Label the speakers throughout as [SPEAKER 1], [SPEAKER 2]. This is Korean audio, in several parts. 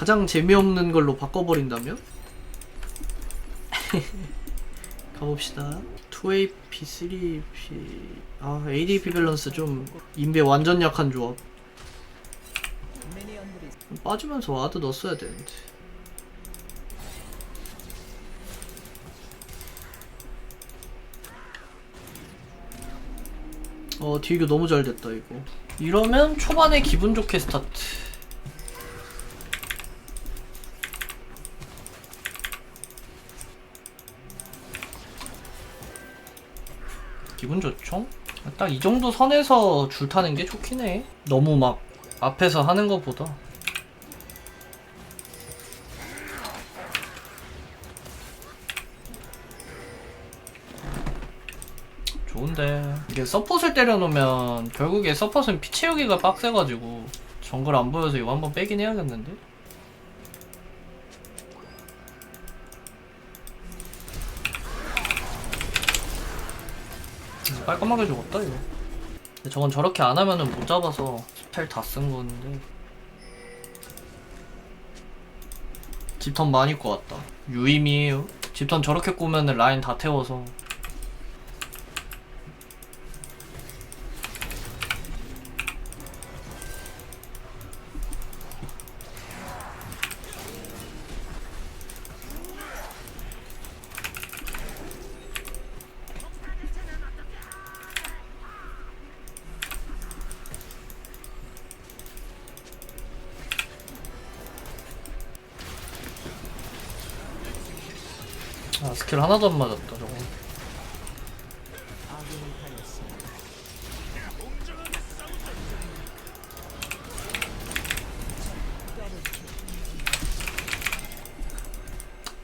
[SPEAKER 1] 가장 재미없는 걸로 바꿔버린다면? 가봅시다. 2AP, 3AP 아 ADP 밸런스 좀 인베 완전 약한 조합. 빠지면서 와드 넣었어야 되는데. 어 딜교 너무 잘 됐다 이거. 이러면 초반에 기분 좋게 스타트 기분 좋죠? 딱 이 정도 선에서 줄 타는 게 좋긴 해. 너무 막 앞에서 하는 것보다. 좋은데. 이게 서폿을 때려놓으면 결국에 서폿은 피 채우기가 빡세가지고 정글 안 보여서 이거 한번 빼긴 해야겠는데 깔끔하게 죽었다 이거. 근데 저건 저렇게 안 하면은 못 잡아서 스펠 다 쓴 건데. 집턴 많이 꼬 왔다. 유임이에요. 집턴 저렇게 꼬면은 라인 다 태워서 아 스킬 하나도 안 맞았다 저거.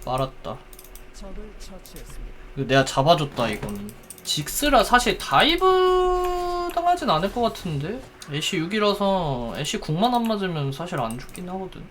[SPEAKER 1] 빨았다. 이거 내가 잡아줬다 이거는. 직스라 사실 다이브 당하진 않을 것 같은데? 애쉬 6이라서 애쉬 궁만 안 맞으면 사실 안 죽긴 하거든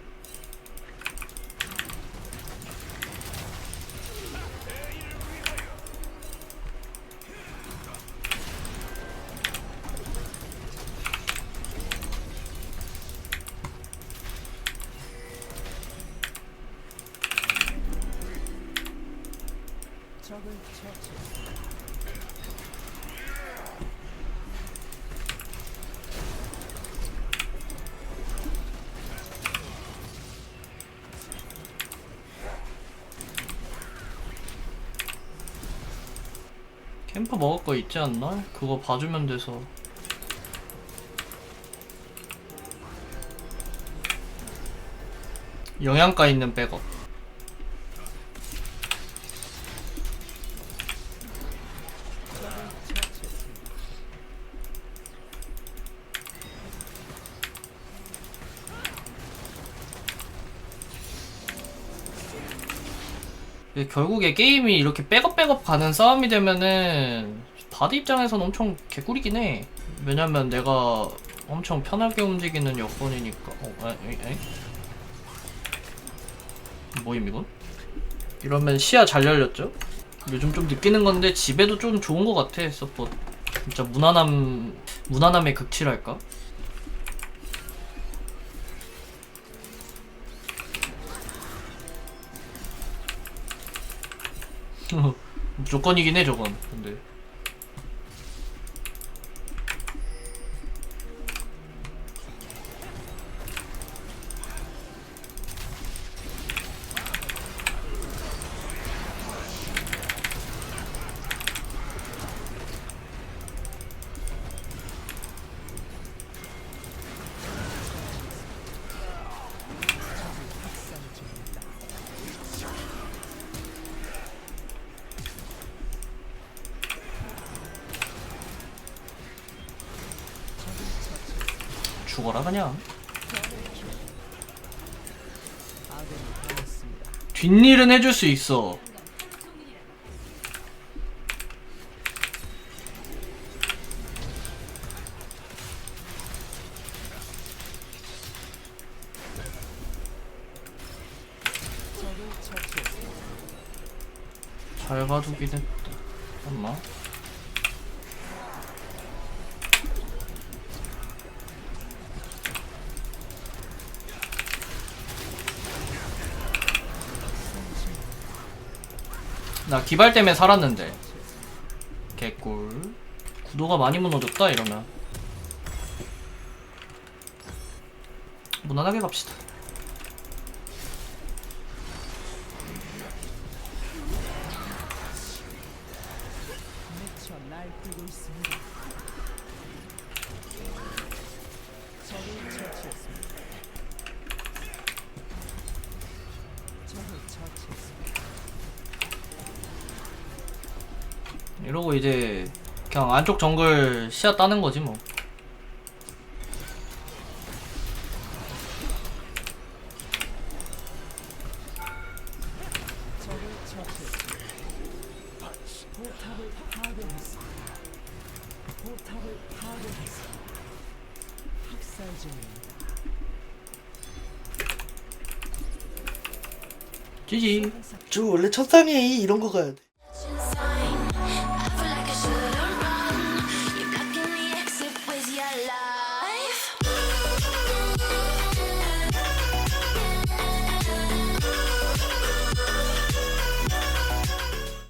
[SPEAKER 1] 캠프 먹을 거 있지 않나? 그거 봐주면 돼서. 영양가 있는 백업 이게 결국에 게임이 이렇게 백업 백업 가는 싸움이 되면은 바드 입장에서는 엄청 개꿀이긴 해. 왜냐면 내가 엄청 편하게 움직이는 여건이니까. 어, 에, 에, 에? 뭐임 이건? 이러면 시야 잘 열렸죠? 요즘 좀 느끼는 건데 집에도 좀 좋은 것 같아 서폿. 진짜 무난함 무난함의 극치랄까? 무조건이긴 해 저건. 근데 죽어라 그냥 뒷일은 해줄 수 있어. 잘 가두긴 했다. 잠깐만 나 기발 때문에 살았는데. 개꿀. 구도가 많이 무너졌다 이러면. 무난하게 갑시다
[SPEAKER 2] 미쳐 날뛰고 있습니다. 적을 처치했습니다. 적을 처치했습니다.
[SPEAKER 1] 이러고 이제 그냥 안쪽 정글 시야 따는 거지 뭐. 지지
[SPEAKER 3] 저 원래 첫상에 이런 거 가야 돼.